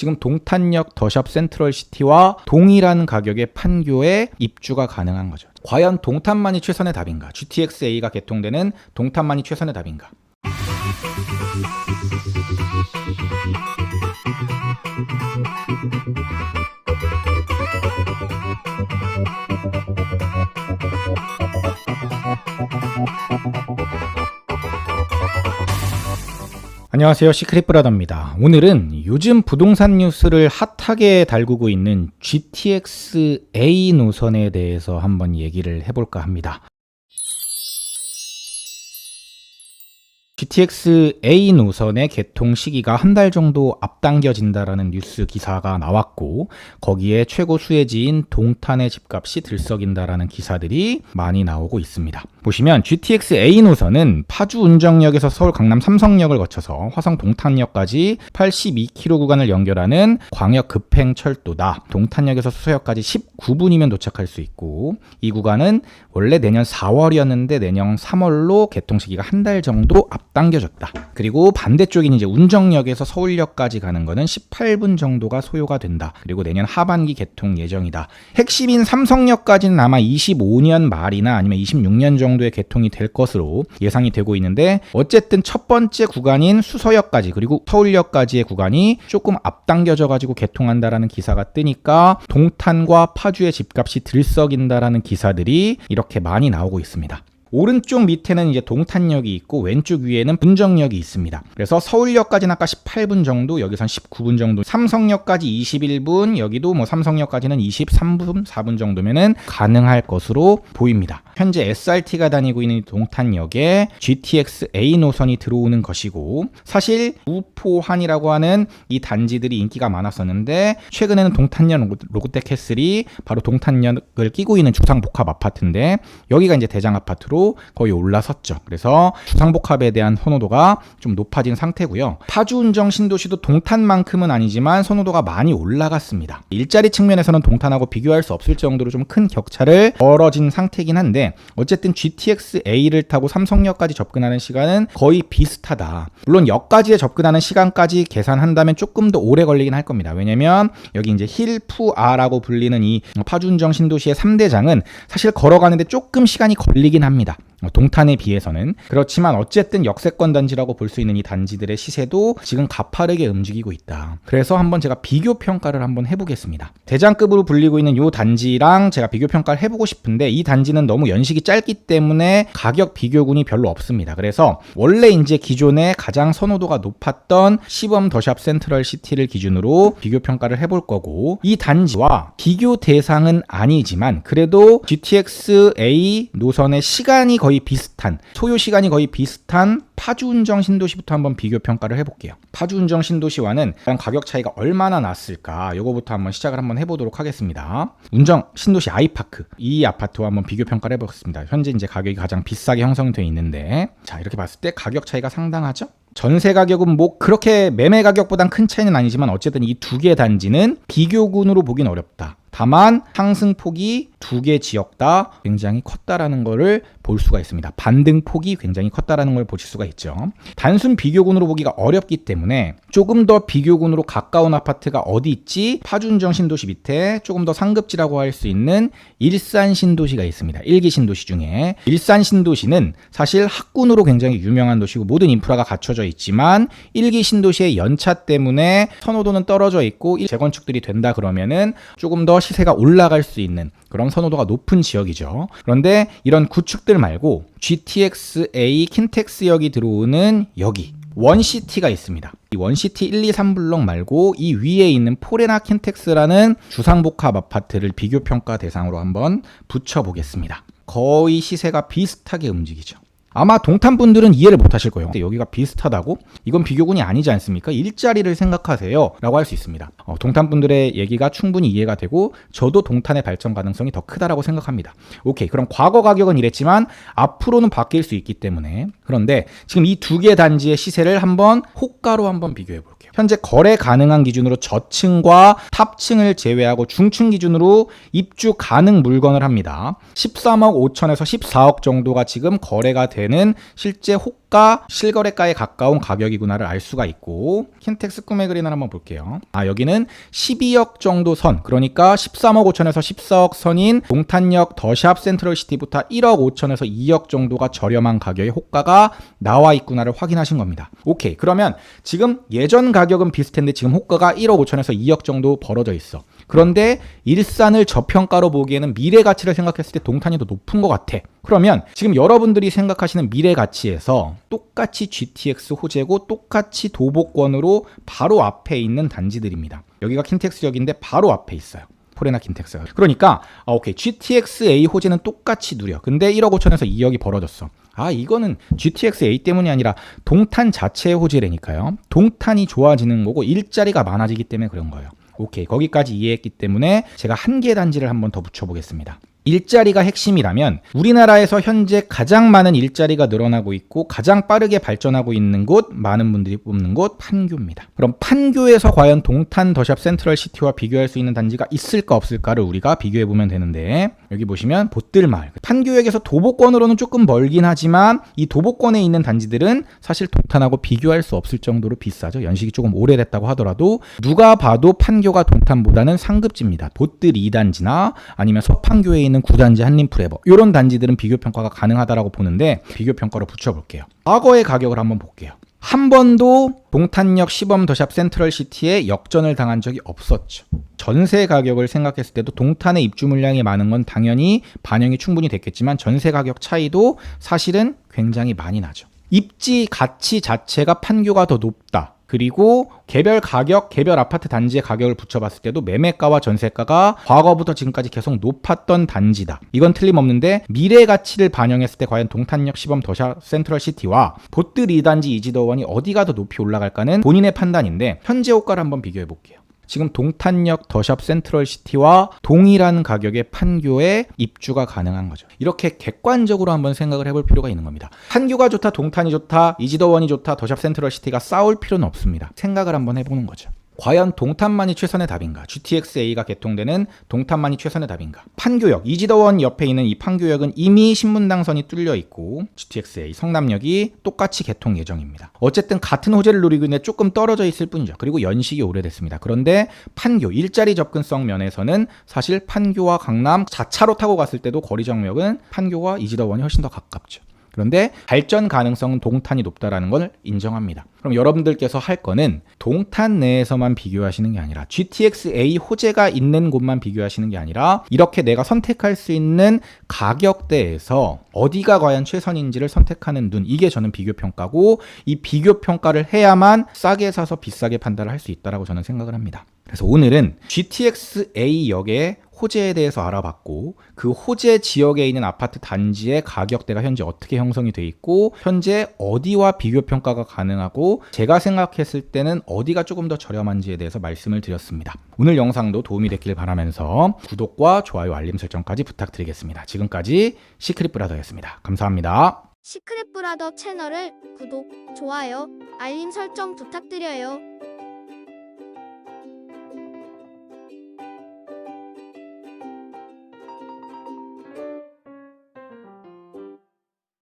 지금 동탄역 더샵 센트럴시티와 동일한 가격의 판교에 입주가 가능한 거죠. 과연 동탄만이 최선의 답인가? GTX-A가 개통되는 동탄만이 최선의 답인가? 안녕하세요. 시크릿 브라더입니다. 오늘은 요즘 부동산 뉴스를 핫하게 달구고 있는 GTX A 노선에 대해서 한번 얘기를 해볼까 합니다. GTX A 노선의 개통 시기가 한 달 정도 앞당겨진다라는 뉴스 기사가 나왔고 거기에 최고 수혜지인 동탄의 집값이 들썩인다라는 기사들이 많이 나오고 있습니다. 보시면 GTX A 노선은 파주 운정역에서 서울 강남 삼성역을 거쳐서 화성 동탄역까지 82km 구간을 연결하는 광역 급행 철도다. 동탄역에서 수서역까지 19분이면 도착할 수 있고 이 구간은 원래 내년 4월이었는데 내년 3월로 개통 시기가 한 달 정도 앞 당겨졌다. 그리고 반대쪽인 이제 운정역에서 서울역까지 가는 거는 18분 정도가 소요가 된다. 그리고 내년 하반기 개통 예정이다. 핵심인 삼성역까지는 아마 25년 말이나 아니면 26년 정도의 개통이 될 것으로 예상이 되고 있는데 어쨌든 첫 번째 구간인 수서역까지 그리고 서울역까지의 구간이 조금 앞당겨져 가지고 개통한다라는 기사가 뜨니까 동탄과 파주의 집값이 들썩인다라는 기사들이 이렇게 많이 나오고 있습니다. 오른쪽 밑에는 이제 동탄역이 있고 왼쪽 위에는 분정역이 있습니다. 그래서 서울역까지는 아까 18분 정도, 여기선 19분 정도, 삼성역까지 21분, 여기도 뭐 삼성역까지는 23분, 4분 정도면은 가능할 것으로 보입니다. 현재 SRT가 다니고 있는 동탄역에 GTX A 노선이 들어오는 것이고 사실 우포한이라고 하는 이 단지들이 인기가 많았었는데 최근에는 동탄역 롯데캐슬이 바로 동탄역을 끼고 있는 주상복합 아파트인데 여기가 이제 대장 아파트로 거의 올라섰죠. 그래서 주상복합에 대한 선호도가 좀 높아진 상태고요. 파주 운정 신도시도 동탄만큼은 아니지만 선호도가 많이 올라갔습니다. 일자리 측면에서는 동탄하고 비교할 수 없을 정도로 좀 큰 격차를 벌어진 상태이긴 한데 어쨌든 GTX A를 타고 삼성역까지 접근하는 시간은 거의 비슷하다. 물론 역까지의 접근하는 시간까지 계산한다면 조금 더 오래 걸리긴 할 겁니다. 왜냐면 여기 이제 힐푸아라고 불리는 이 파주운정 신도시의 3대장은 사실 걸어가는데 조금 시간이 걸리긴 합니다. 감사합니다. 동탄에 비해서는 그렇지만 어쨌든 역세권 단지라고 볼 수 있는 이 단지들의 시세도 지금 가파르게 움직이고 있다. 그래서 한번 제가 비교 평가를 한번 해보겠습니다. 대장급으로 불리고 있는 이 단지랑 제가 비교 평가를 해보고 싶은데 이 단지는 너무 연식이 짧기 때문에 가격 비교군이 별로 없습니다. 그래서 원래 이제 기존에 가장 선호도가 높았던 시범 더샵 센트럴 시티를 기준으로 비교 평가를 해볼 거고 이 단지와 비교 대상은 아니지만 그래도 GTX A 노선의 시간이 거의 거의 비슷한 소요 시간이 거의 비슷한 파주운정 신도시부터 한번 비교 평가를 해볼게요. 파주운정 신도시와는 가격 차이가 얼마나 났을까? 요거부터 한번 시작을 한번 해보도록 하겠습니다. 운정 신도시 아이파크 이 아파트와 한번 비교 평가를 해보겠습니다. 현재 이제 가격이 가장 비싸게 형성되어 있는데 자 이렇게 봤을 때 가격 차이가 상당하죠? 전세 가격은 뭐 그렇게 매매 가격보단 큰 차이는 아니지만 어쨌든 이 두 개 단지는 비교군으로 보긴 어렵다. 다만 상승폭이 두 개 지역 다 굉장히 컸다라는 것을 볼 수가 있습니다. 반등폭이 굉장히 컸다라는 걸 보실 수가 있죠. 단순 비교군으로 보기가 어렵기 때문에 조금 더 비교군으로 가까운 아파트가 어디 있지? 파준정 신도시 밑에 조금 더 상급지라고 할 수 있는 일산 신도시가 있습니다. 일기 신도시 중에 일산 신도시는 사실 학군으로 굉장히 유명한 도시고 모든 인프라가 갖춰져 있지만 일기 신도시의 연차 때문에 선호도는 떨어져 있고 재건축들이 된다 그러면은 조금 더 시세가 올라갈 수 있는 그런 선호도가 높은 지역이죠. 그런데 이런 구축들 말고 GTX-A 킨텍스역이 들어오는 여기 원시티가 있습니다. 이 원시티 1, 2, 3블럭 말고 이 위에 있는 포레나 킨텍스라는 주상복합 아파트를 비교 평가 대상으로 한번 붙여 보겠습니다. 거의 시세가 비슷하게 움직이죠. 아마 동탄 분들은 이해를 못 하실 거예요. 여기가 비슷하다고? 이건 비교군이 아니지 않습니까? 일자리를 생각하세요. 라고 할 수 있습니다. 어, 동탄 분들의 얘기가 충분히 이해가 되고, 저도 동탄의 발전 가능성이 더 크다라고 생각합니다. 오케이. 그럼 과거 가격은 이랬지만, 앞으로는 바뀔 수 있기 때문에. 그런데 지금 이 두 개 단지의 시세를 한번 호가로 한번 비교해 볼게요. 현재 거래 가능한 기준으로 저층과 탑층을 제외하고 중층 기준으로 입주 가능 물건을 합니다. 13억 5천에서 14억 정도가 지금 거래가 되는 실제 호가 실거래가에 가까운 가격이구나를 알 수가 있고 킨텍스 꿈의 그린을 한번 볼게요. 아 여기는 12억 정도 선 그러니까 13억 5천에서 14억 선인 동탄역 더샵 센트럴시티부터 1억 5천에서 2억 정도가 저렴한 가격의 호가가 나와 있구나를 확인하신 겁니다. 오케이 그러면 지금 예전 가 격은 비슷한데 지금 호가가 1억 5천에서 2억 정도 벌어져 있어. 그런데 일산을 저평가로 보기에는 미래 가치를 생각했을 때 동탄이 더 높은 것 같아. 그러면 지금 여러분들이 생각하시는 미래 가치에서 똑같이 GTX 호재고 똑같이 도보권으로 바로 앞에 있는 단지들입니다. 여기가 킨텍스 역인데 바로 앞에 있어요. 포레나 킨텍스가. 그러니까 아, 오케이 GTX A 호재는 똑같이 누려. 근데 1억 5천에서 2억이 벌어졌어. 아 이거는 GTX A 때문이 아니라 동탄 자체의 호재라니까요. 동탄이 좋아지는 거고 일자리가 많아지기 때문에 그런 거예요. 오케이 거기까지 이해했기 때문에 제가 한 개 단지를 한번 더 붙여보겠습니다. 일자리가 핵심이라면 우리나라에서 현재 가장 많은 일자리가 늘어나고 있고 가장 빠르게 발전하고 있는 곳 많은 분들이 뽑는 곳 판교입니다. 그럼 판교에서 과연 동탄 더샵 센트럴 시티와 비교할 수 있는 단지가 있을까 없을까를 우리가 비교해 보면 되는데 여기 보시면 보뜰마을 판교역에서 도보권으로는 조금 멀긴 하지만 이 도보권에 있는 단지들은 사실 동탄하고 비교할 수 없을 정도로 비싸죠. 연식이 조금 오래됐다고 하더라도 누가 봐도 판교가 동탄보다는 상급지입니다. 보뜰 2단지나 아니면 서판교에 있는 9단지 한림프레버 이런 단지들은 비교 평가가 가능하다라고 보는데 비교 평가로 붙여볼게요. 과거의 가격을 한번 볼게요. 한 번도 동탄역 시범 더샵 센트럴 시티에 역전을 당한 적이 없었죠. 전세 가격을 생각했을 때도 동탄의 입주 물량이 많은 건 당연히 반영이 충분히 됐겠지만 전세 가격 차이도 사실은 굉장히 많이 나죠. 입지 가치 자체가 판교가 더 높다. 그리고 개별 가격, 개별 아파트 단지의 가격을 붙여봤을 때도 매매가와 전세가가 과거부터 지금까지 계속 높았던 단지다. 이건 틀림없는데 미래 가치를 반영했을 때 과연 동탄역 시범 더샵 센트럴 시티와 보뜨 리단지 이지더원이 어디가 더 높이 올라갈까는 본인의 판단인데 현재 호가를 한번 비교해 볼게요. 지금 동탄역 더샵 센트럴 시티와 동일한 가격의 판교에 입주가 가능한 거죠. 이렇게 객관적으로 한번 생각을 해볼 필요가 있는 겁니다. 판교가 좋다, 동탄이 좋다, 이지더원이 좋다, 더샵 센트럴 시티가 싸울 필요는 없습니다. 생각을 한번 해보는 거죠. 과연 동탄만이 최선의 답인가? GTX-A가 개통되는 동탄만이 최선의 답인가? 판교역, 이지더원 옆에 있는 이 판교역은 이미 신분당선이 뚫려 있고 GTX-A 성남역이 똑같이 개통 예정입니다. 어쨌든 같은 호재를 누리고 있는데 조금 떨어져 있을 뿐이죠. 그리고 연식이 오래됐습니다. 그런데 판교, 일자리 접근성 면에서는 사실 판교와 강남 자차로 타고 갔을 때도 거리 정력은 판교와 이지더원이 훨씬 더 가깝죠. 그런데 발전 가능성은 동탄이 높다라는 걸 인정합니다. 그럼 여러분들께서 할 거는 동탄 내에서만 비교하시는 게 아니라 GTX-A 호재가 있는 곳만 비교하시는 게 아니라 이렇게 내가 선택할 수 있는 가격대에서 어디가 과연 최선인지를 선택하는 눈 이게 저는 비교 평가고 이 비교 평가를 해야만 싸게 사서 비싸게 판단을 할 수 있다라고 저는 생각을 합니다. 그래서 오늘은 GTX-A 역의 호재에 대해서 알아봤고 그 호재 지역에 있는 아파트 단지의 가격대가 현재 어떻게 형성이 돼 있고 현재 어디와 비교 평가가 가능하고 제가 생각했을 때는 어디가 조금 더 저렴한지에 대해서 말씀을 드렸습니다. 오늘 영상도 도움이 됐길 바라면서 구독과 좋아요 알림 설정까지 부탁드리겠습니다. 지금까지 시크릿 브라더였습니다. 감사합니다. 시크릿 브라더 채널을 구독, 좋아요, 알림 설정 부탁드려요.